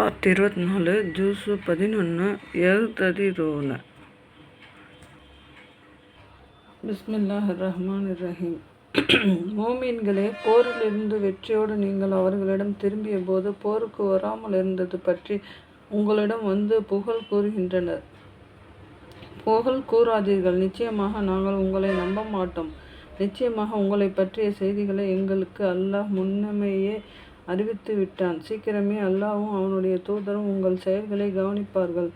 Part இருபத்தி நாலு juice பதினொன்று எழுததிரோன பிஸ்மில்லாஹ் ரஹ்மான் ரஹீம் மோமீன்களே போரிலிருந்து வெற்றியோடு நீங்கள் அவர்களிடம் திரும்பிய போது போருக்கு வராமல் இருந்தது பற்றி உங்களிடம் வந்து புகழ் கூறுகின்றனர். புகழ் கூறாதீர்கள். நிச்சயமாக நாங்கள் உங்களை நம்ப மாட்டோம் நிச்சயமாக உங்களை பற்றிய செய்திகளை எங்களுக்கு அல்லாஹ் முன்னமேயே அறிவித்து விட்டான். சீக்கிரமே அல்லாவும் அவனுடைய தூதரும் உங்கள் செயல்களை கவனிப்பார்கள்.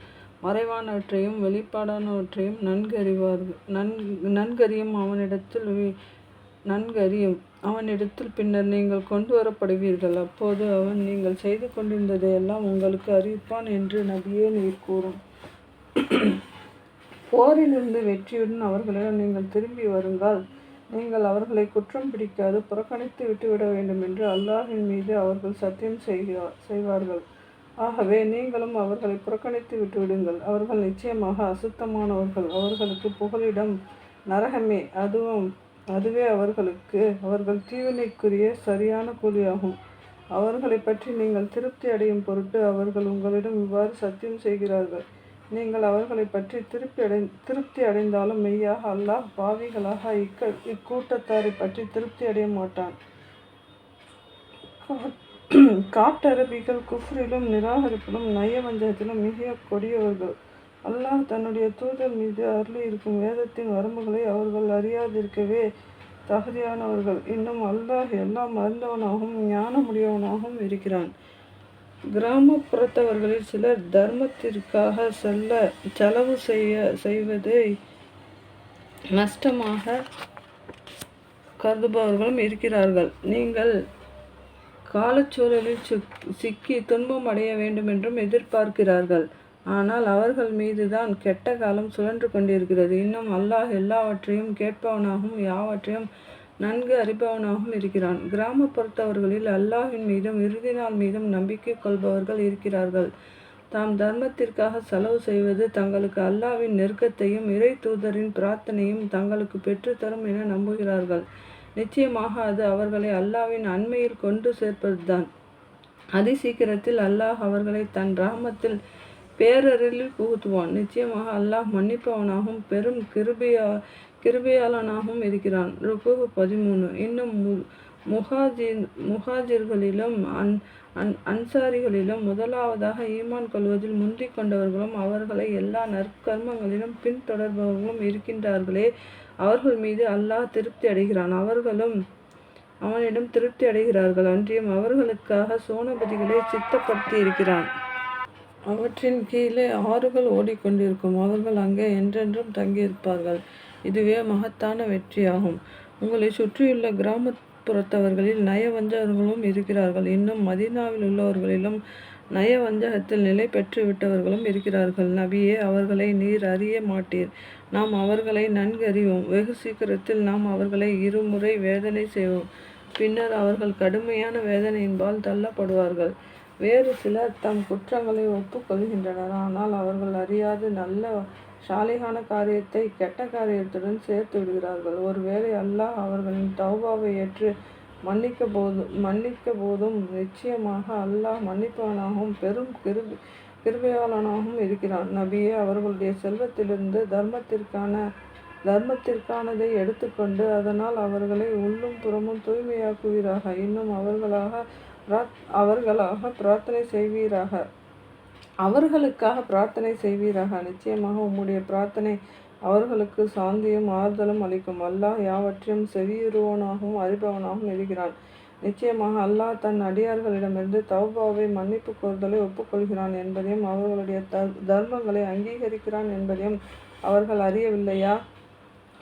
மறைவானவற்றையும் வெளிப்பாடானவற்றையும் நன்கறிவார்கள் நன் நன்கறியும் அவனிடத்தில் நன்கறியும் அவனிடத்தில் பின்னர் நீங்கள் கொண்டு வரப்படுவீர்கள். அப்போது அவன் நீங்கள் செய்து கொண்டிருந்ததையெல்லாம் உங்களுக்கு அறிவிப்பான் என்று நபியே நீர் கூறும். போரிலிருந்து வெற்றியுடன் அவர்களிடம் நீங்கள் திரும்பி வருங்கள். நீங்கள் அவர்களை குற்றம் பிடிக்காது புறக்கணித்து விட்டுவிட வேண்டும் என்று அல்லாஹின் மீது அவர்கள் சத்தியம் செய்கிறார் செய்வார்கள். ஆகவே நீங்களும் அவர்களை புறக்கணித்து விட்டுவிடுங்கள். அவர்கள் நிச்சயமாக அசுத்தமானவர்கள். அவர்களுக்கு புகலிடம் நரகமே. அதுவும் அதுவே அவர்களுக்கு அவர்கள் தீவினைக்குரிய சரியான கூலியாகும். அவர்களை பற்றி நீங்கள் திருப்தி அடையும் பொருட்டு அவர்கள் உங்களிடம் இவ்வாறு சத்தியம் செய்கிறார்கள். நீங்கள் அவர்களை பற்றி திருப்தி அடை திருப்தி அடைந்தாலும் மெய்யாக அல்லாஹ் பாவிகளாக இக்க இக்கூட்டத்தாரை பற்றி திருப்தி அடைய மாட்டான். காட்டரபிகள் குஃப்ரிலும் நிராகரிப்பிலும் நயவஞ்சகத்திலும் மிக கொடியவர்கள். அல்லாஹ் தன்னுடைய தூதர் மீது அருளி இருக்கும் வேதத்தின் வரம்புகளை அவர்கள் அறியாதிருக்கவே தகுதியானவர்கள். இன்னும் அல்லாஹ் எல்லாம் அறிந்தவனாகவும் ஞானமுடையவனாகவும் இருக்கிறான். கிராமப்புறத்தவர்களில் சிலர் தர்மத்திற்காக செல்ல செலவு செய்ய செய்வதை நஷ்டமாக கருதுபவர்களும் இருக்கிறார்கள். நீங்கள் காலச்சூழலில் சிக்கி துன்பம் அடைய வேண்டுமென்றும் எதிர்பார்க்கிறார்கள். ஆனால் அவர்கள் மீதுதான் கெட்ட காலம் சுழன்று கொண்டிருக்கிறது. இன்னும் அல்லாஹ் எல்லாவற்றையும் கேட்பவனாகவும் யாவற்றையும் நன்கு அறிபவனாகவும் இருக்கிறான். கிராமப்புறத்தவர்களில் அல்லாஹின் மீதும் இறுதி நாள் மீதும் நம்பிக்கை கொள்பவர்கள் இருக்கிறார்கள். தாம் தர்மத்திற்காக செலவு செய்வது தங்களுக்கு அல்லாவின் நெருக்கத்தையும் இறை தூதரின் பிரார்த்தனையும் தங்களுக்கு பெற்றுத்தரும் என நம்புகிறார்கள். நிச்சயமாக அது அவர்களை அல்லாவின் அண்மையில் கொண்டு சேர்ப்பதுதான். அதி சீக்கிரத்தில் அல்லாஹ் அவர்களை தன் ராமத்தில் பேரறிவில் புகுத்துவான். நிச்சயமாக அல்லாஹ் மன்னிப்பவனாகவும் பெரும் கிருபியா கிருபையாளனாகவும் இருக்கிறான். ருபு பதிமூணு. இன்னும் மு முஹாஜிர் முஹாஜிர்களிலும் அன் அன் அன்சாரிகளிலும் முதலாவதாக ஈமான் கொள்வதில் முந்திக் கொண்டவர்களும் அவர்களை எல்லா நற்கர்மங்களிலும் பின்தொடர்பவர்களும் இருக்கின்றார்களே. அவர்கள் மீது அல்லாஹ் திருப்தி அடைகிறான். அவர்களும் அவனிடம் திருப்தி அடைகிறார்கள். அன்றியும் அவர்களுக்காக சோனபதிகளை சித்தப்படுத்தி இருக்கிறான். அவற்றின் கீழே ஆறுகள் ஓடிக்கொண்டிருக்கும். அவர்கள் அங்கே என்றென்றும் தங்கியிருப்பார்கள். இதுவே மகத்தான வெற்றியாகும். உங்களை சுற்றியுள்ள கிராமப்புறத்தவர்களில் நயவஞ்சகர்களும் இருக்கிறார்கள். இன்னும் மதீனாவில் உள்ளவர்களிலும் நயவஞ்சகத்தில் நிலை பெற்று விட்டவர்களும் இருக்கிறார்கள். நபியே அவர்களை நீர் அறிய மாட்டீர். நாம் அவர்களை நன்கு அறிவோம் வெகு சீக்கிரத்தில் நாம் அவர்களை இருமுறை வேதனை செய்வோம். பின்னர் அவர்கள் கடுமையான வேதனையின்பால் தள்ளப்படுவார்கள். வேறு சிலர் தம் குற்றங்களை ஒப்புக்கொள்கின்றனர். ஆனால் அவர்கள் அறியாது நல்ல சாலிகான காரியத்தை கெட்ட காரியத்துடன் சேர்த்து விடுகிறார்கள். ஒருவேளை அல்லாஹ் அவர்களின் தௌபாவை ஏற்று மன்னிக்க போதும் மன்னிக்க போதும் நிச்சயமாக அல்லாஹ் மன்னிப்பவனாகவும் பெரும் கிருபி கிருபையாளனாகவும் இருக்கிறான். நபியே அவர்களுடைய செல்வத்திலிருந்து தர்மத்திற்கான தர்மத்திற்கானதை எடுத்துக்கொண்டு அதனால் அவர்களை உள்ளும் புறமும் தூய்மையாக்குவீராக. இன்னும் அவர்களாக அவர்களாக பிரார்த்தனை செய்வீராக. அவர்களுக்காக பிரார்த்தனை செய்வீராக. நிச்சயமாக உம்முடைய பிரார்த்தனை அவர்களுக்கு சாந்தியும் ஆறுதலும் அளிக்கும். அல்லாஹ் யாவற்றையும் செவியுறுவனாகவும் அறிபவனாகவும் இருக்கிறான். நிச்சயமாக அல்லாஹ் தன் அடியார்களிடமிருந்து தௌபாவை மன்னிப்பு கோருதலை ஒப்புக்கொள்கிறான் என்பதையும் அவர்களுடைய த தர்மங்களை அங்கீகரிக்கிறான் என்பதையும் அவர்கள் அறியவில்லையா?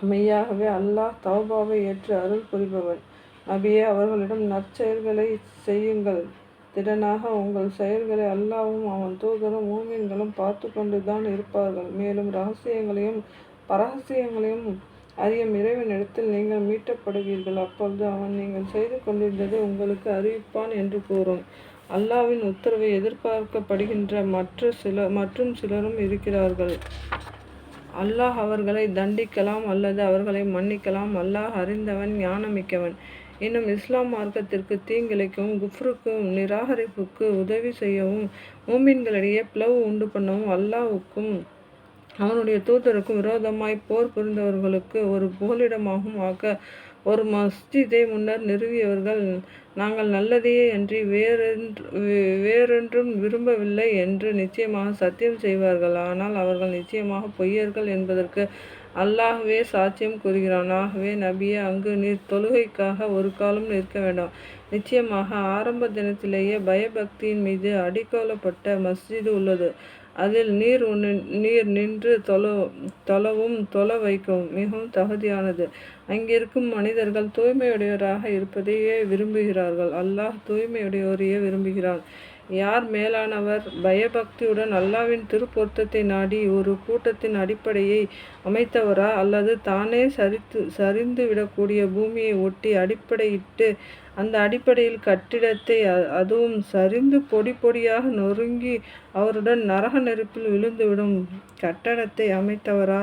மெய்யாகவே அல்லாஹ் தௌபாவை ஏற்று அருள் புரிபவன். நபியே அவர்களிடம் நற்செயல்களை செய்யுங்கள். திடனாக உங்கள் செயல்களை அல்லாவும் அவன் தூதரும் மூமின்களும் பார்த்து கொண்டு தான் இருப்பார்கள். மேலும் ரகசியங்களையும் பரகசியங்களையும் அறியும் இறைவனிடத்தில் நீங்கள் மீட்டப்படுவீர்கள். அப்பொழுது அவன் நீங்கள் செய்து கொண்டிருந்ததை உங்களுக்கு அறிவிப்பான் என்று கூறும். அல்லாவின் உத்தரவை எதிர்பார்க்கப்படுகின்ற மற்ற சில மற்றும் சிலரும் இருக்கிறார்கள். அல்லாஹ் அவர்களை தண்டிக்கலாம் அல்லது அவர்களை மன்னிக்கலாம். அல்லாஹ் அறிந்தவன் ஞானமிக்கவன். இன்னும் இஸ்லாம் மார்க்கத்திற்கு தீங்கிழைக்கவும் குஃப்ருக்கும் நிராகரிப்புக்கு உதவி செய்யவும் மூமின்களிடையே பிளவு உண்டு பண்ணவும் அல்லாவுக்கும் அவனுடைய தூதருக்கும் விரோதமாய் போர் புரிந்தவர்களுக்கு ஒரு புகலிடமாகவும் ஆக்க ஒரு மஸ்ஜிதை முன்னர் நிறுவியவர்கள் நாங்கள் நல்லதையே அன்றி வேறென்று வேறொன்றும் விரும்பவில்லை என்று நிச்சயமாக சத்தியம் செய்வார்கள். ஆனால் அவர்கள் நிச்சயமாக பொய்யர்கள் என்பதற்கு அல்லாஹ்வே சாட்சியம் கூறுகிறான். ஆகவே நபியே அங்கு நீர் தொழுகைக்காக ஒரு காலம் நிற்க வேண்டாம். நிச்சயமாக ஆரம்ப தினத்திலேயே பயபக்தியின் மீது அடிக்கோலப்பட்ட மஸ்ஜிது உள்ளது. அதில் நீர் உன்னு நீர் நின்று தொல தொலவும் தொல வைக்கவும் மிகவும் தகுதியானது. அங்கிருக்கும் மனிதர்கள் தூய்மையுடையவராக இருப்பதையே விரும்புகிறார்கள். அல்லாஹ் தூய்மையுடையோரையே விரும்புகிறான். யார் மேலானவர்? பயபக்தியுடன் அல்லாவின் திருப்பொருத்தத்தை நாடி ஒரு கூட்டத்தின் அடிப்படையை அமைத்தவரா? அல்லது தானே சரித்து சரிந்து விடக்கூடிய பூமியை ஒட்டி அடிப்படையிட்டு அந்த அடிப்படையில் கட்டிடத்தை அதுவும் சரிந்து பொடி பொடியாக நொறுங்கி அவருடன் நரக நெருப்பில் விழுந்துவிடும் கட்டடத்தை அமைத்தவரா?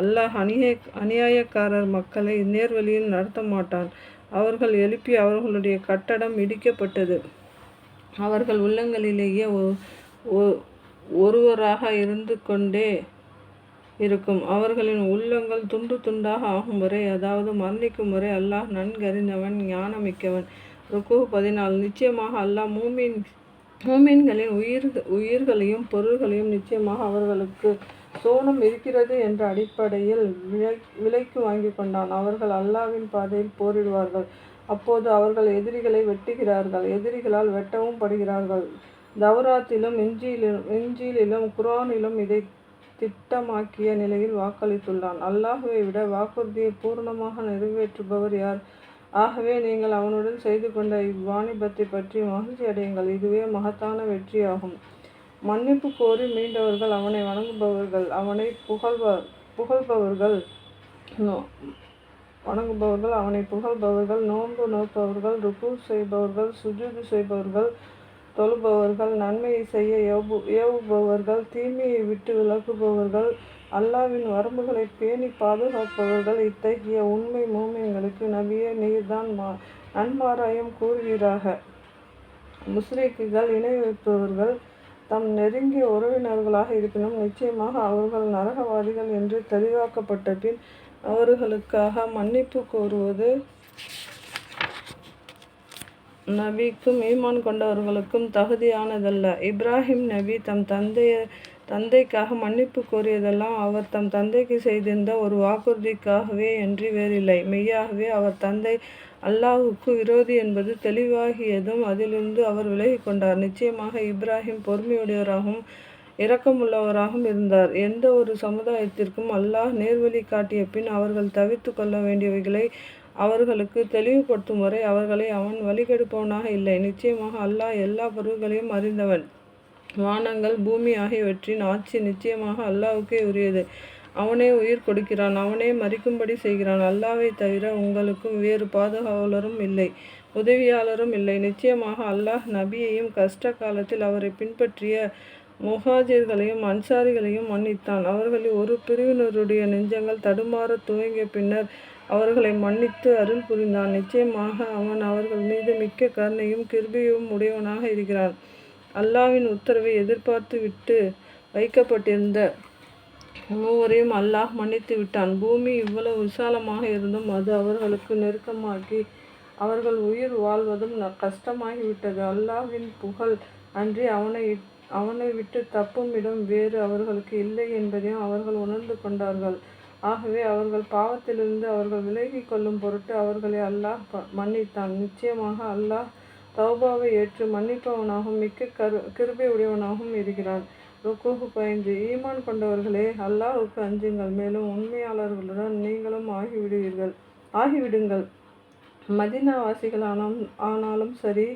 அல்லாஹ் அநிய அநியாயக்காரர் மக்களை நேர்வழியில் நடத்த மாட்டான் அவர்கள் எழுப்பி அவர்களுடைய கட்டடம் இடிக்கப்பட்டது. அவர்கள் உள்ளங்களிலேயே ஒருவராக இருந்து கொண்டே இருக்கும். அவர்களின் உள்ளங்கள் துண்டு துண்டாக ஆகும் வரை அதாவது மரணிக்கும் வரை அல்லாஹ் நன்கறிந்தவன் ஞானமிக்கவன். ருக்கு பதினாலு. நிச்சயமாக அல்லாஹ் மூமின் மூமின்களின் உயிர் உயிர்களையும் பொருள்களையும் நிச்சயமாக அவர்களுக்கு சோனம் இருக்கிறது என்ற அடிப்படையில் விலை விலைக்கு வாங்கி கொண்டான். அவர்கள் அல்லாவின் பாதையில் போரிடுவார்கள். அப்போது அவர்கள் எதிரிகளை வெட்டுகிறார்கள் எதிரிகளால் வெட்டவும் படுகிறார்கள். தௌராத்திலும் இஞ்சியிலும் இஞ்சியிலும் குரானிலும் இதை திட்டமாக்கிய நிலையில் வாக்களித்துள்ளான். அல்லாஹுவை விட வாக்குறுதியை பூர்ணமாக நிறைவேற்றுபவர் யார்? ஆகவே நீங்கள் அவனுடன் செய்து கொண்ட இவ்வாணிபத்தை பற்றி மகிழ்ச்சி அடையுங்கள். இதுவே மகத்தான வெற்றியாகும். மன்னிப்பு கோரி மீண்டவர்கள் அவனை வணங்குபவர்கள் அவனை புகழ்வ புகழ்பவர்கள். வணங்குபவர்கள் அவனை புகழ்பவர்கள் நோன்பு நோப்பவர்கள் ருக்கு செய்பவர்கள் சுஜூது செய்பவர்கள் தொழுபவர்கள் நன்மையை செய்ய ஏவு ஏவுபவர்கள் தீமையை விட்டு விலகுபவர்கள் அல்லாவின் வரம்புகளை பேணி பாதுகாப்பவர்கள் இத்தகைய உண்மை மூமியங்களுக்கு நபியே நீர்தான் மா நன்மாராயம் கூறுவீராக. முஸ்ரீக்குகள் இணை வைப்பவர்கள் தம் நெருங்கிய உறவினர்களாக இருப்பினும் நிச்சயமாக அவர்கள் நரகவாதிகள் என்று தெளிவாக்கப்பட்ட பின் அவர்களுக்காக மன்னிப்பு கோருவது. நபிக்கும் ஈமான் கொண்டவர்களுக்கும் தகுதியானதல்ல. இப்ராஹிம் நபி தம் தந்தைய தந்தைக்காக மன்னிப்பு கோரியதெல்லாம் அவர் தம் தந்தைக்கு செய்திருந்த ஒரு வாக்குறுதிக்காகவே என்று வேறில்லை. மெய்யாகவே அவர் தந்தை அல்லாஹுக்கு விரோதி என்பது தெளிவாகியதும் அதிலிருந்து அவர் விலகி கொண்டார் நிச்சயமாக இப்ராஹிம் பொறுமையுடையவராகவும் இரக்கமுள்ளவராகவும் இருந்தார். எந்த ஒரு சமுதாயத்திற்கும் அல்லாஹ் நேர்வழி காட்டிய பின் அவர்கள் தவிர்த்து கொள்ள வேண்டியவைகளை அவர்களுக்கு தெளிவுபடுத்தும் வரை அவர்களை அவன் வழிகெடுப்பவனாக இல்லை. நிச்சயமாக அல்லாஹ் எல்லா பொருள்களையும் அறிந்தவன். வானங்கள் பூமி ஆகியவற்றின் ஆட்சி நிச்சயமாக அல்லாவுக்கே உரியது. அவனே உயிர் கொடுக்கிறான் அவனே மறிக்கும்படி செய்கிறான். அல்லாவை தவிர உங்களுக்கும் வேறு பாதுகாவலரும் இல்லை உதவியாளரும் இல்லை. நிச்சயமாக அல்லாஹ் நபியையும் கஷ்ட காலத்தில் அவரை பின்பற்றிய முஹாஜிர்களையும் அன்சாரிகளையும் மன்னித்தான். அவர்களில் ஒரு பிரிவினருடைய நெஞ்சங்கள் தடுமாற துவங்கிய பின்னர் அவர்களை மன்னித்து அருள் புரிந்தான். நிச்சயமாக அவன் அவர்கள் மீது மிக்க கருணையும் கிருபியும் உடையவனாக இருக்கிறான். அல்லாவின் உத்தரவை எதிர்பார்த்து விட்டு வைக்கப்பட்டிருந்த மூவரையும் அல்லாஹ் மன்னித்து விட்டான். பூமி இவ்வளவு விசாலமாக இருந்தும் அது அவர்களுக்கு நெருக்கமாகி அவர்கள் உயிர் வாழ்வதும் கஷ்டமாகிவிட்டது. அல்லாஹ்வின் புகழ் அன்றி அவனை அவனை விட்டு தப்பும் இடம் வேறு அவர்களுக்கு இல்லை என்பதையும் அவர்கள் உணர்ந்து கொண்டார்கள். ஆகவே அவர்கள் பாவத்திலிருந்து அவர்கள் விலகி கொள்ளும் பொருட்டு அவர்களை அல்லாஹ் மன்னித்தான். நிச்சயமாக அல்லாஹ் தௌபாவை ஏற்று மன்னிப்பவனாகவும் மிக்க கரு கிருபை உடையவனாகவும் இருக்கிறான். ருக்குஹு பயந்து ஈமான் கொண்டவர்களே அல்லாஹுக்கு அஞ்சுங்கள். மேலும் உண்மையாளர்களுடன் நீங்களும் ஆகிவிடுவீர்கள். ஆகிவிடுங்கள். மதினாவாசிகள் மதினாவாசிகளானாலும் ஆனாலும் சரி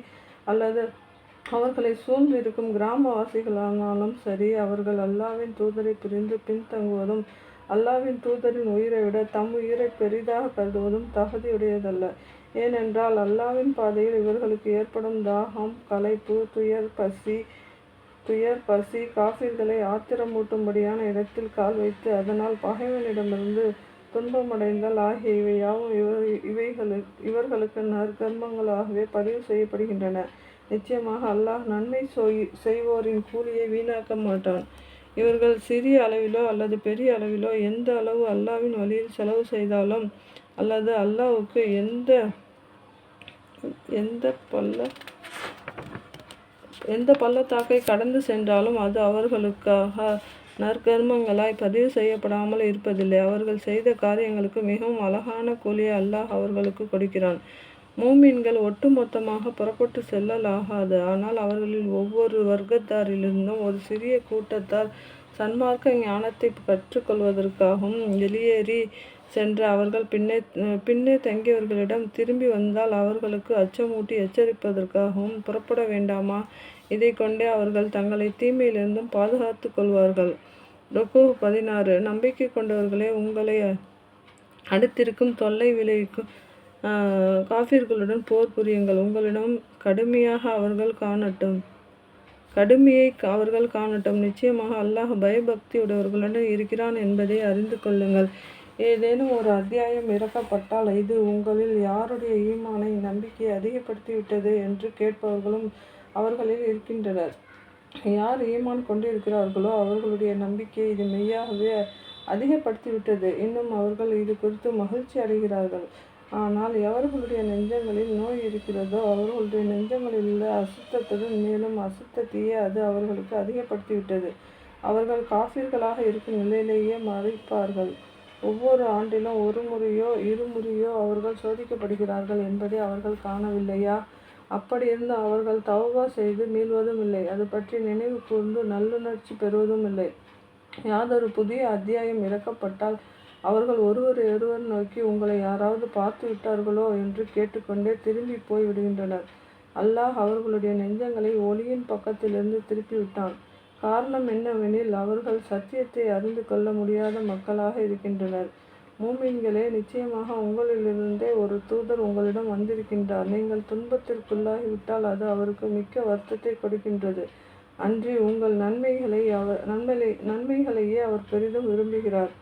அல்லது அவர்களை சூழ்ந்திருக்கும் கிராமவாசிகளானாலும் சரி அவர்கள் அல்லாவின் தூதரை பிரிந்து பின்தங்குவதும் அல்லாவின் தூதரின் உயிரை விட தம் உயிரை பெரிதாக கருதுவதும் தகுதியுடையதல்ல. ஏனென்றால் அல்லாவின் பாதையில் இவர்களுக்கு ஏற்படும் தாகம் களைப்பு துயர் பசி துயர் பசி காஃபிர்களை ஆத்திரமூட்டும்படியான இடத்தில் கால் வைத்து அதனால் பகைவனிடமிருந்து துன்பமடைந்தல் ஆகிய இவை யாவும் இவர் இவைகளுக்கு இவர்களுக்கு நற்கர்மங்களாகவே பதிவு செய்யப்படுகின்றன. நிச்சயமாக அல்லாஹ் நன்மை செய்வோரின் கூலியை வீணாக்க மாட்டான். இவர்கள் சிறிய அளவிலோ அல்லது பெரிய அளவிலோ எந்த அளவு அல்லாவின் வழியில் செலவு செய்தாலும் அல்லது அல்லாவுக்கு எந்த எந்த பல்ல எந்த பள்ளத்தாக்கை கடந்து சென்றாலும் அது அவர்களுக்காக நற்கர்மங்களாய் பதிவு செய்யப்படாமல் இருப்பதில்லை. அவர்கள் செய்த காரியங்களுக்கு மிகவும் அழகான கூலியை அல்லாஹ் அவர்களுக்கு கொடுக்கிறான். மூமீன்கள் ஒட்டுமொத்தமாக புறப்பட்டு செல்லலாகாது. ஆனால் அவர்களில் ஒவ்வொரு வர்க்கத்தாரிலிருந்தும் ஒரு சிறிய கூட்டத்தார் சன்மார்க்க ஞானத்தை கற்றுக்கொள்வதற்காகவும் வெளியேறி சென்ற அவர்கள் பின்னே பின்னே தங்கியவர்களிடம் திரும்பி வந்தால் அவர்களுக்கு அச்சமூட்டி எச்சரிப்பதற்காகவும் புறப்பட வேண்டாமா? இதை கொண்டே அவர்கள் தங்களை தீமையிலிருந்தும் பாதுகாத்து கொள்வார்கள். ருக்கு பதினாறு நம்பிக்கை கொண்டவர்களே உங்களை அடுத்திருக்கும் தொல்லை விளைவிக்கும் காஃபிர்களுடன் போர் புரியுங்கள். உங்களிடம் கடுமையாக அவர்கள் காணட்டும். கடுமையை அவர்கள் காணட்டும். நிச்சயமாக அல்லாஹ் பயபக்தியுடையவர்களுடன் இருக்கிறான் என்பதை அறிந்து கொள்ளுங்கள். ஏதேனும் ஒரு அத்தியாயம் இறக்கப்பட்டால் இது உங்களில் யாருடைய ஈமானை நம்பிக்கையை அதிகப்படுத்திவிட்டது என்று கேட்பவர்களும் அவர்களில் இருக்கின்றனர். யார் ஈமான் கொண்டிருக்கிறார்களோ அவர்களுடைய நம்பிக்கை இது மெய்யாகவே அதிகப்படுத்திவிட்டது. இன்னும் அவர்கள் இது குறித்து மகிழ்ச்சி அடைகிறார்கள். ஆனால் எவர்களுடைய நெஞ்சங்களில் நோய் இருக்கிறதோ அவர்களுடைய நெஞ்சங்களில் உள்ள அசுத்தத்துடன் மேலும் அசுத்தத்தையே அது அவர்களுக்கு அதிகப்படுத்திவிட்டது. அவர்கள் காஃபிர்களாக இருக்கும் நிலையிலேயே மறைப்பார்கள் ஒவ்வொரு ஆண்டிலும் ஒரு முறையோ இருமுறையோ அவர்கள் சோதிக்கப்படுகிறார்கள் என்பதை அவர்கள் காணவில்லையா? அப்படி இருந்து அவர்கள் தௌபா செய்து மீள்வதும் இல்லை. அது பற்றி நினைவு கூர்ந்து நல்லுணர்ச்சி பெறுவதும் இல்லை. யாதொரு புதிய அத்தியாயம் இறக்கப்பட்டால் அவர்கள் ஒருவர் ஒருவர் நோக்கி உங்களை யாராவது பார்த்து விட்டார்களோ என்று கேட்டுக்கொண்டே திரும்பி போய் விடுகின்றனர். அல்லாஹ் அவர்களுடைய நெஞ்சங்களை ஒளியின் பக்கத்திலிருந்து திருப்பிவிட்டான். காரணம் என்னவெனில் அவர்கள் சத்தியத்தை அறிந்து கொள்ள முடியாத மக்களாக இருக்கின்றனர். மூமின்களே நிச்சயமாக உங்களிலிருந்தே ஒரு தூதர் உங்களிடம் வந்திருக்கின்றார். நீங்கள் துன்பத்திற்குள்ளாகிவிட்டால் அது அவருக்கு மிக்க வருத்தத்தை கொடுக்கின்றது. அன்றி உங்கள் நன்மைகளை அவர் நன்மை நன்மைகளையே அவர் பெரிதும் விரும்புகிறார்.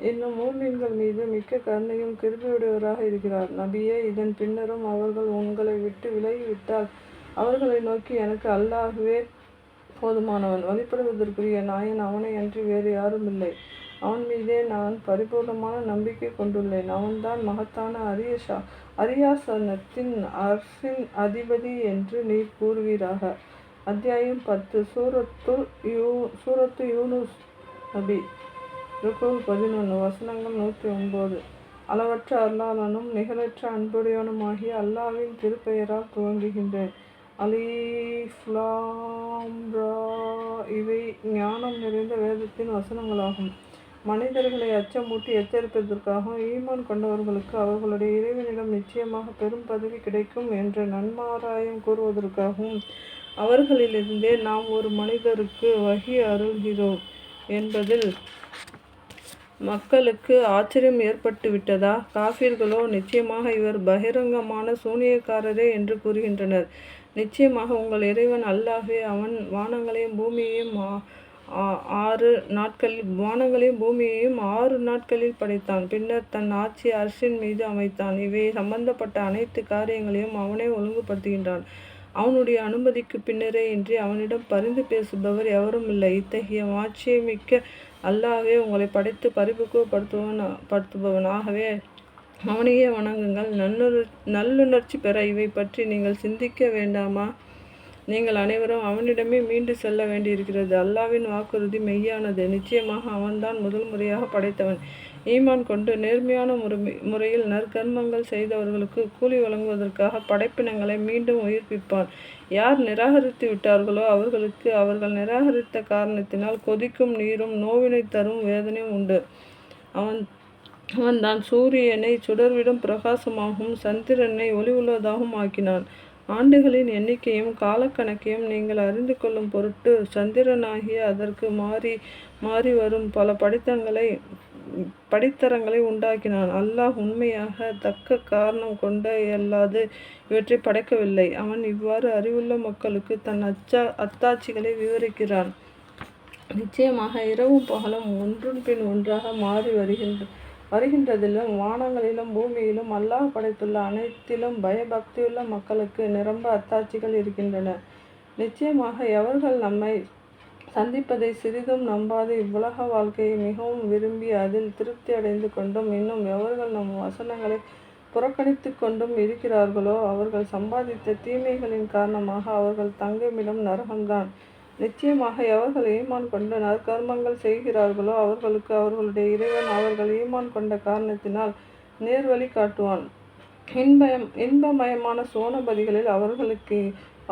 இன்னும் மூமின்கள் மீது மிக்க கருணையும் கிருபியுடையவராக இருக்கிறார். நபியே இதன் பின்னரும் அவர்கள் உங்களை விட்டு விலகிவிட்டால் அவர்களை நோக்கி எனக்கு அல்லாகவே போதுமானவன். வழிபடுவதற்குரிய நாயன் அவனை அன்றி வேறு யாரும் இல்லை. அவன் மீதே நான் பரிபூர்ணமான நம்பிக்கை கொண்டுள்ளேன். அவன்தான் மகத்தான அரியஷா அரியாசனத்தின் அரசின் அதிபதி என்று நீ கூறுவீராக. அத்தியாயம் பத்து. சூரத்து யூ சூரத்து யூனுஸ் நபி. ருக்குல் பதினொன்று வசனங்கள் நூற்றி ஒன்பது. அளவற்ற அல்லாதனும் நிகழற்ற அன்புடையவனுமாகிய அல்லாவின் திருப்பெயரால் துவங்குகின்றேன். அலிஃப்லாம்ரா இவை ஞானம் நிறைந்த வேதத்தின் வசனங்களாகும். மனிதர்களை அச்சமூட்டி எச்சரிப்பதற்காகவும் ஈமான் கொண்டவர்களுக்கு அவர்களுடைய இறைவனிடம் நிச்சயமாக பெரும் பதவி கிடைக்கும் என்ற நன்மாராயம் கூறுவதற்காகவும் அவர்களிலிருந்தே நாம் ஒரு மனிதருக்கு வகி அருள்கிறோம் என்பதில் மக்களுக்கு ஆச்சரியம் ஏற்பட்டு விட்டதா காஃபிர்களோ நிச்சயமாக இவர் பகிரங்கமான சூனியக்காரரே என்று கூறுகின்றனர். நிச்சயமாக உங்கள் இறைவன் அல்லாஹே அவன் வானங்களையும் பூமியையும் ஆறு நாட்களில் வானங்களையும் பூமியையும் ஆறு நாட்களில் படைத்தான். பின்னர் தன் ஆட்சி அரசின் மீது அமைத்தான். இவை சம்பந்தப்பட்ட அனைத்து காரியங்களையும் அவனே ஒழுங்குபடுத்துகின்றான். அவனுடைய அனுமதிக்கு பின்னரே இன்றி அவனிடம் பரிந்து பேசுபவர் எவரும் இல்லை. இத்தகைய மாட்சியமிக்க அல்லாவே உங்களை படைத்து பரிபக்குவப்படுத்துவன் படுத்துபவனாகவே அவனையே வணங்குங்கள். நல்லுணர் நல்லுணர்ச்சி பெற இவை பற்றி நீங்கள் சிந்திக்க வேண்டாமா? நீங்கள் அனைவரும் அவனிடமே மீண்டு செல்ல வேண்டியிருக்கிறது. அல்லாவின் வாக்குறுதி மெய்யானது. நிச்சயமாக அவன்தான் முதல் முறையாக படைத்தவன். ஈமான் கொண்டு நேர்மையான முறை முறையில் நற்கர்மங்கள் செய்தவர்களுக்கு கூலி வழங்குவதற்காக படைப்பினங்களை மீண்டும் உயிர்ப்பிப்பான் யார் நிராகரித்து விட்டார்களோ அவர்களுக்கு அவர்கள் நிராகரித்த காரணத்தினால் கொதிக்கும் நீரும் நோவினை தரும் வேதனையும் உண்டு. அவன் அவன் தான் சூரியனை சுடர்விடும் பிரகாசமாகவும் சந்திரனை ஒளி உள்ளதாகவும் ஆக்கினான். ஆண்டுகளின் எண்ணிக்கையும் காலக்கணக்கையும் நீங்கள் அறிந்து கொள்ளும் பொருட்டு சந்திரனாகிய அதற்கு மாறி மாறி வரும் பல படித்தங்களை படித்தரங்களை உண்டாக்கினான். அல்லாஹ் உண்மையாக தக்க காரணம் கொண்ட அல்லாது இவற்றை படைக்கவில்லை. அவன் இவ்வாறு அறிவுள்ள மக்களுக்கு தன் அச்சா அத்தாட்சிகளை விவரிக்கிறான். நிச்சயமாக இரவும் பகலும் ஒன்றும் பின் ஒன்றாக மாறி வருகின்ற வருகின்றதிலும் வானங்களிலும் பூமியிலும் அல்லாஹ் படைத்துள்ள அனைத்திலும் பயபக்தியுள்ள மக்களுக்கு நிரம்ப அத்தாட்சிகள் இருக்கின்றன. நிச்சயமாக எவர்கள் நம்மை சந்திப்பதை சிறிதும் நம்பாது. இவ்வுலக வாழ்க்கையை மிகவும் விரும்பி அதில் திருப்தி அடைந்து கொண்டும் இன்னும் எவர்கள் நம் வசனங்களை புறக்கணித்து கொண்டும் இருக்கிறார்களோ அவர்கள் சம்பாதித்த தீமைகளின் காரணமாக அவர்கள் தங்குமிடம் நரகம்தான். நிச்சயமாக எவர்கள் ஈமான் கொண்டு நற்கர்மங்கள் செய்கிறார்களோ அவர்களுக்கு அவர்களுடைய இறைவன் அவர்கள் ஈமான் கொண்ட காரணத்தினால் நேர்வழி காட்டுவான். இன்பயம் இன்பமயமான சோனபதிகளில் அவர்களுக்கு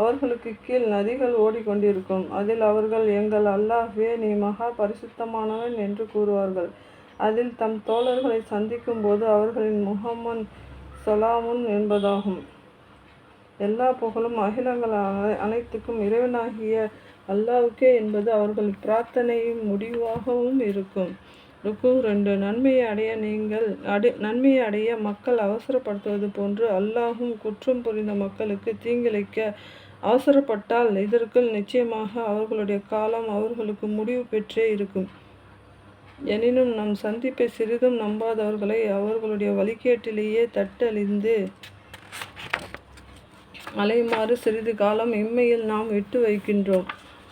அவர்களுக்கு கீழ் நதிகள் ஓடிக்கொண்டிருக்கும். அதில் அவர்கள் எங்கள் அல்லாஹ்வே நீ மகா பரிசுத்தமானவன் என்று கூறுவார்கள். அதில் தம் தோழர்களை சந்திக்கும் போது அவர்களின் முகமுன் சலாமுன் என்பதாகும். எல்லா புகழும் அகிலங்கள் அனைத்துக்கும் இறைவனாகிய அல்லாவுக்கே என்பது அவர்கள் பிரார்த்தனையும் முடிவாகவும் இருக்கும். ருக்கு ரெண்டு நன்மையை அடைய நீங்கள் அடை நன்மையை அடைய மக்கள் அவசரப்படுத்துவது போன்று அல்லாஹும் குற்றம் புரிந்த மக்களுக்கு தீங்கிழைக்க அவசரப்பட்டால் இதற்குள் நிச்சயமாக அவர்களுடைய காலம் அவர்களுக்கு முடிவு பெற்றே இருக்கும். எனினும் நம் சந்திப்பை சிறிதும் நம்பாதவர்களை அவர்களுடைய வழிகேட்டிலேயே தட்டழிந்து அலைமாறு சிறிது காலம் இம்மையில் நாம் விட்டு வைக்கின்றோம்.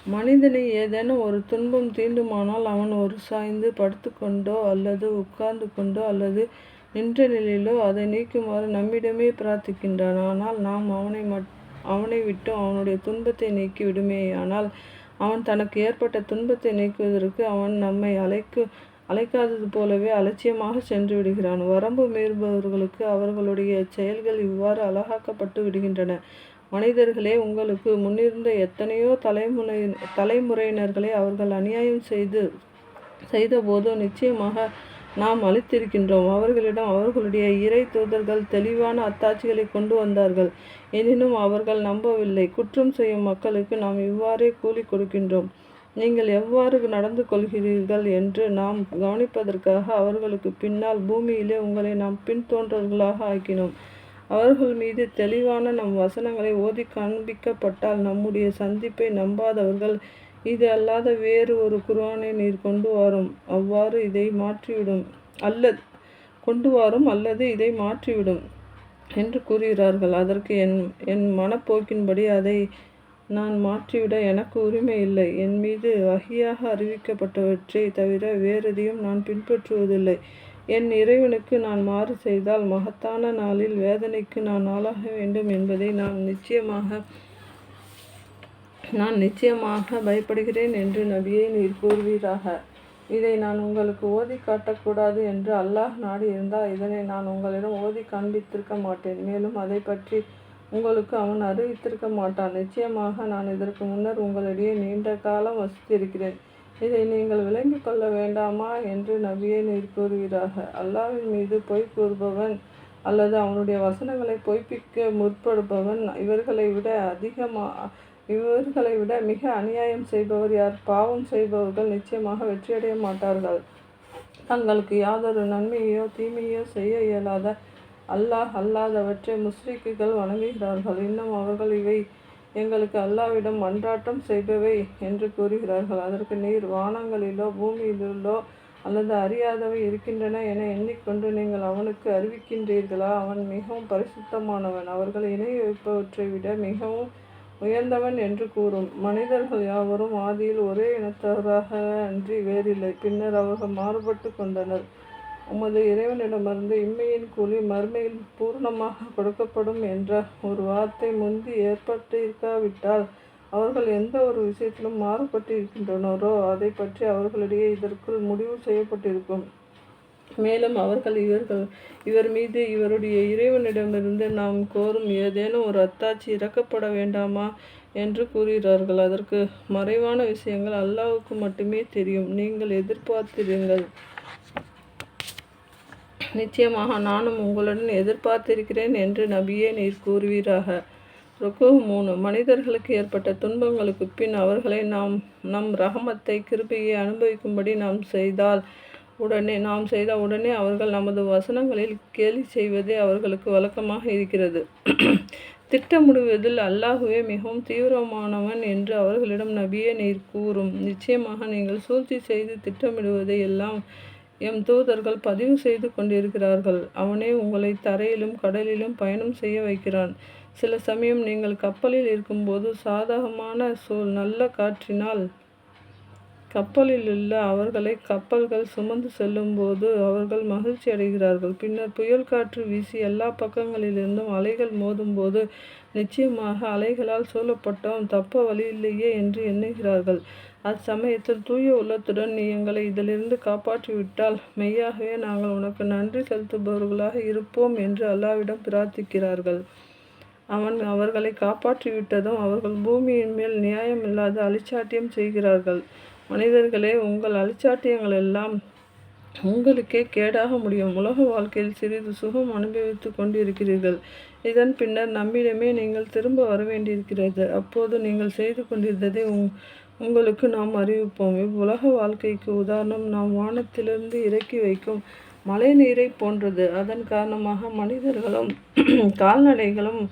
மனிதனை ஏதேனும் ஒரு துன்பம் தீண்டுமானால் அவன் ஒரு சாய்ந்து படுத்துக்கொண்டோ அல்லது உட்கார்ந்து கொண்டோ அல்லது நின்ற நிலையிலோ அதை நீக்குமாறு நம்மிடமே பிரார்த்திக்கின்றான். ஆனால் நாம் அவனை மட் அவனை விட்டு அவனுடைய துன்பத்தை நீக்கி விடுமேயானால் அவன் தனக்கு ஏற்பட்ட துன்பத்தை நீக்குவதற்கு அவன் நம்மை அழைக்கு அழைக்காதது போலவே அலட்சியமாக சென்று விடுகிறான். வரம்பு மீறுபவர்களுக்கு அவர்களுடைய செயல்கள் இவ்வாறு அழகாக்கப்பட்டு விடுகின்றன. மனிதர்களே உங்களுக்கு முன்னிருந்த எத்தனையோ தலைமுறை தலைமுறையினர்களை அவர்கள் அநியாயம் செய்து செய்தபோது நிச்சயமாக நாம் அளித்திருக்கின்றோம் அவர்களிடம் அவர்களுடைய இறை தூதர்கள் தெளிவான அத்தாட்சிகளை கொண்டு வந்தார்கள். எனினும் அவர்கள் நம்பவில்லை. குற்றம் செய்யும் மக்களுக்கு நாம் இவ்வாறே கூலி கொடுக்கின்றோம். நீங்கள் எவ்வாறு நடந்து கொள்கிறீர்கள் என்று நாம் கவனிப்பதற்காக அவர்களுக்கு பின்னால் பூமியிலே உங்களை நாம் பின்தோன்றல்களாக ஆக்கினோம். அவர்கள் மீது தெளிவான நம் வசனங்களை ஓதி காண்பிக்கப்பட்டால் நம்முடைய சந்திப்பை நம்பாதவர்கள் இது அல்லாத வேறு ஒரு குர்ஆனை நீர் கொண்டு வரும். அவ்வாறு இதை மாற்றிவிடும். அல்லது கொண்டு வரும் அல்லது இதை மாற்றிவிடும் என்று கூறுகிறார்கள். அதற்கு என் என் மனப்போக்கின்படி அதை நான் மாற்றிவிட எனக்கு உரிமை இல்லை. என் மீது வகையாக அறிவிக்கப்பட்டவற்றை தவிர வேறெதையும் நான் பின்பற்றுவதில்லை. என் இறைவனுக்கு நான் மாறு செய்தால் மகத்தான நாளில் வேதனைக்கு நான் ஆளாக வேண்டும் என்பதை நான் நிச்சயமாக நான் நிச்சயமாக பயப்படுகிறேன் என்று நபியை நீர் கூறுவீராக. இதை நான் உங்களுக்கு ஓதி காட்டக்கூடாது என்று அல்லாஹ் நாடி இருந்தால் இதனை நான் உங்களிடம் ஓதி காண்பித்திருக்க மாட்டேன். மேலும் அதை பற்றி உங்களுக்கு அவன் அறிவித்திருக்க மாட்டான். நிச்சயமாக நான் இதற்கு முன்னர் உங்களிடையே நீண்ட காலம் வசித்திருக்கிறேன். இதை நீங்கள் விளங்கிக் கொள்ள வேண்டாமா என்று நபியை நீர் கூறுகிறார்கள் அல்லாவின் மீது பொய் கூறுபவன் அல்லது அவனுடைய வசனங்களை பொய்ப்பிக்க முற்படுபவன் இவர்களை விட அதிகமாக இவர்களை விட மிக அநியாயம் செய்பவர் யார்? பாவம் செய்பவர்கள் நிச்சயமாக வெற்றியடைய மாட்டார்கள். தங்களுக்கு யாதொரு நன்மையோ தீமையோ செய்ய இயலாத அல்லாஹ் அல்லாதவற்றை முஸ்லிக்குகள் வணங்குகிறார்கள். இன்னும் அவர்கள் இவை எங்களுக்கு அல்லாவிடம் மன்றாட்டம் செய்பவை என்று கூறுகிறார்கள். அதற்கு நீர் வானங்களிலோ பூமியிலோ அல்லது அறியாதவை இருக்கின்றன என எண்ணிக்கொண்டு நீங்கள் அவனுக்கு அறிவிக்கின்றீர்களா? அவன் மிகவும் பரிசுத்தமானவன். அவர்கள் இணை வைப்பவற்றை விட மிகவும் உயர்ந்தவன் என்று கூறும். மனிதர்கள் யாவரும் ஆதியில் ஒரே இனத்தவராக அன்றி வேறில்லை. பின்னர் அவர்கள் மாறுபட்டு கொண்டனர். உமது இறைவனிடமிருந்து இம்மையின் கூலி மறுமையில் பூர்ணமாக கொடுக்கப்படும் என்ற ஒரு வார்த்தை முந்தி ஏற்பட்டு இருக்காவிட்டால் அவர்கள் எந்த ஒரு விஷயத்திலும் மாறுபட்டு இருக்கின்றனரோ அதை பற்றி அவர்களிடையே இதற்குள் முடிவு செய்யப்பட்டிருக்கும். மேலும் அவர்கள் இவர்கள் இவர் மீது இவருடைய இறைவனிடமிருந்து நாம் கோரும் ஏதேனும் ஒரு அத்தாட்சி இறக்கப்பட வேண்டாமா என்று கூறுகிறார்கள். அதற்கு மறைவான விஷயங்கள் அல்லாவுக்கு மட்டுமே தெரியும். நீங்கள் எதிர்பார்த்திருங்கள். நிச்சயமாக நானும் உங்களுடன் எதிர்பார்த்திருக்கிறேன் என்று நபியே நீர் கூறுவீராக. ருக்கு மூணு. மனிதர்களுக்கு ஏற்பட்ட துன்பங்களுக்கு பின் அவர்களை நாம் நம் ரகமத்தை கிருபியை அனுபவிக்கும்படி நாம் செய்தால் உடனே நாம் செய்த உடனே அவர்கள் நமது வசனங்களில் கேலி செய்வதே அவர்களுக்கு வழக்கமாக இருக்கிறது. திட்டமிடுவதில் அல்லாஹுவே மிகவும் தீவிரமானவன் என்று அவர்களிடம் நபியே நீர் கூறும். நிச்சயமாக நீங்கள் சூழ்ச்சி செய்து திட்டமிடுவதை எல்லாம் எம் தூதர்கள் பதிவு செய்து கொண்டிருக்கிறார்கள். அவனே உங்களை தரையிலும் கடலிலும் பயணம் செய்ய வைக்கிறான். சில சமயம் நீங்கள் கப்பலில் இருக்கும்போது சாதகமான சூழ் நல்ல காற்றினால் கப்பலில் உள்ள அவர்களை கப்பல்கள் சுமந்து செல்லும்போது அவர்கள் மகிழ்ச்சி அடைகிறார்கள். பின்னர் புயல் காற்று வீசி எல்லா பக்கங்களிலிருந்தும் அலைகள் மோதும்போது நிச்சயமாக அலைகளால் சூழப்பட்டோம். தப்ப வழியில்லையே என்று எண்ணுகிறார்கள். அச்சமயத்தில் தூய உள்ளத்துடன் நீ எங்களை இதிலிருந்து காப்பாற்றிவிட்டால் மெய்யாகவே நாங்கள் உனக்கு நன்றி செலுத்துபவர்களாக இருப்போம் என்று அல்லாவிடம் பிரார்த்திக்கிறார்கள். அவன் அவர்களை காப்பாற்றிவிட்டதும் அவர்கள் பூமியின் மேல் நியாயமில்லாத அழிச்சாட்டியம் செய்கிறார்கள். மனிதர்களே உங்கள் அழிச்சாட்டியங்கள் எல்லாம் உங்களுக்கே கேடாக முடியும். உலக வாழ்க்கையில் சிறிது சுகம் அனுபவித்து கொண்டிருக்கிறீர்கள். இதன் பின்னர் நம்மிடமே நீங்கள் திரும்ப வர வேண்டியிருக்கிறது. அப்போது நீங்கள் செய்து கொண்டிருந்ததை உங் உங்களுக்கு நாம் அறிவிப்போம். இவ்வுலக வாழ்க்கைக்கு உதாரணம் நாம் வானத்திலிருந்து இறக்கி வைக்கும் மழை நீரை போன்றது. அதன் காரணமாக மனிதர்களும் கால்நடைகளும்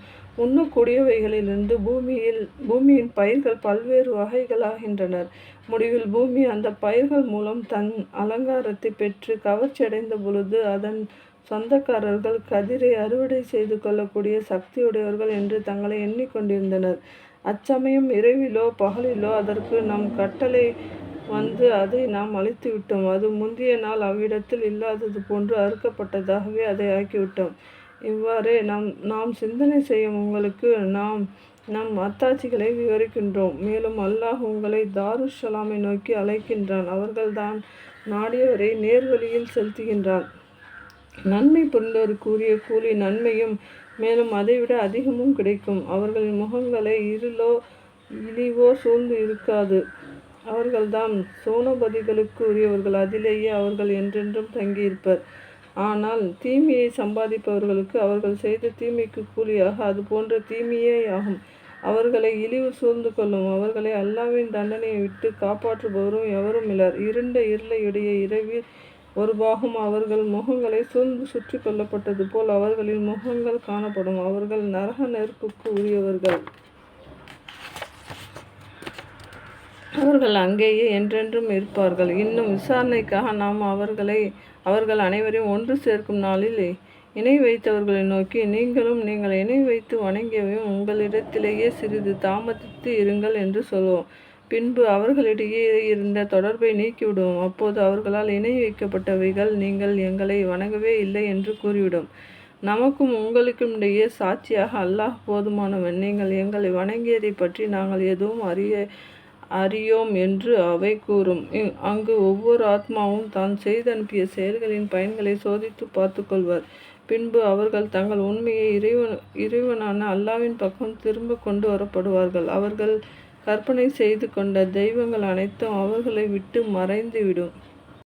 உண்ணக்கூடியவைகளிலிருந்து பூமியில் பூமியின் பயிர்கள் பல்வேறு வகைகளாகின்றனர். முடிவில் பூமி அந்த பயிர்கள் மூலம் தன் அலங்காரத்தை பெற்று கவர்ச்சியடைந்த பொழுது அதன் சொந்தக்காரர்கள் கதிரை அறுவடை செய்து கொள்ளக்கூடிய சக்தியுடையவர்கள் என்று தங்களை எண்ணிக்கொண்டிருந்தனர். அச்சமயம் இரவிலோ பகலிலோ அதற்கு நம் கட்டளை வந்து அதை நாம் அழித்து விட்டோம் அது முந்தைய நாள் அவ்விடத்தில் இல்லாதது போன்று அறுக்கப்பட்டதாகவே அதை ஆக்கிவிட்டோம். இவ்வாறே நம் நாம் சிந்தனை செய்யும் உங்களுக்கு நாம் நம் அத்தாட்சிகளை விவரிக்கின்றோம். மேலும் அல்லாஹ் உங்களை தாருஷலாமை நோக்கி அழைக்கின்றான். அவர்கள்தான் நாடியவரை நேர்வழியில் செலுத்துகின்றான். நன்மை புரிந்தோருக்குரிய கூலி நன்மையும் மேலும் அதைவிட அதிகமும் கிடைக்கும். அவர்களின் முகங்களை இருளோ இழிவோ சூழ்ந்து இருக்காது. அவர்கள்தான் சோனபதிகளுக்கு உரியவர்கள். அதிலேயே அவர்கள் என்றென்றும் தங்கியிருப்பர். ஆனால் தீமையை சம்பாதிப்பவர்களுக்கு அவர்கள் செய்த தீமைக்கு கூலியாக அது போன்ற தீமையே ஆகும் அவர்களை இழிவு சூழ்ந்து கொள்ளும். அவர்களை அல்லாவின் தண்டனையை விட்டு காப்பாற்றுபவரும் எவரும் இலர் இருண்ட இருளையுடைய இரவில் ஒரு பாகம் அவர்கள் முகங்களை சூழ்ந்து சுற்றி கொள்ளப்பட்டது போல் அவர்களின் முகங்கள் காணப்படும். அவர்கள் நரக நெருப்புக்கு உரியவர்கள். அவர்கள் அங்கேயே என்றென்றும் இருப்பார்கள். இன்னும் விசாரணைக்காக நாம் அவர்களை அவர்கள் அனைவரையும் ஒன்று சேர்க்கும் நாளில் இணை வைத்தவர்களை நோக்கி நீங்களும் நீங்கள் இணை வைத்து வணங்கியவையும் உங்களிடத்திலேயே சிறிது தாமதித்து இருங்கள் என்று சொல்வோம். பின்பு அவர்களிடையே இருந்த தொடர்பை நீக்கிவிடும் அப்போது அவர்களால் இணை வைக்கப்பட்டவைகள் நீங்கள் எங்களை வணங்கவே இல்லை என்று கூறிவிடும். நமக்கும் உங்களுக்கும் இடையே சாட்சியாக அல்லாஹ் போதுமானவன். நீங்கள் எங்களை வணங்கியதை பற்றி நாங்கள் எதுவும் அறிய அறியோம் என்று அவை கூறும். அங்கு ஒவ்வொரு ஆத்மாவும் தான் செய்தனுப்பிய செயல்களின் பயன்களை சோதித்து பார்த்து கொள்வர் பின்பு அவர்கள் தங்கள் உண்மையை இறைவன் இறைவனான அல்லாவின் பக்கம் திரும்ப கொண்டு வரப்படுவார்கள். அவர்கள் கற்பனை செய்து கொண்ட தெய்வங்கள் அனைத்தும் அவர்களை விட்டு மறைந்துவிடும்.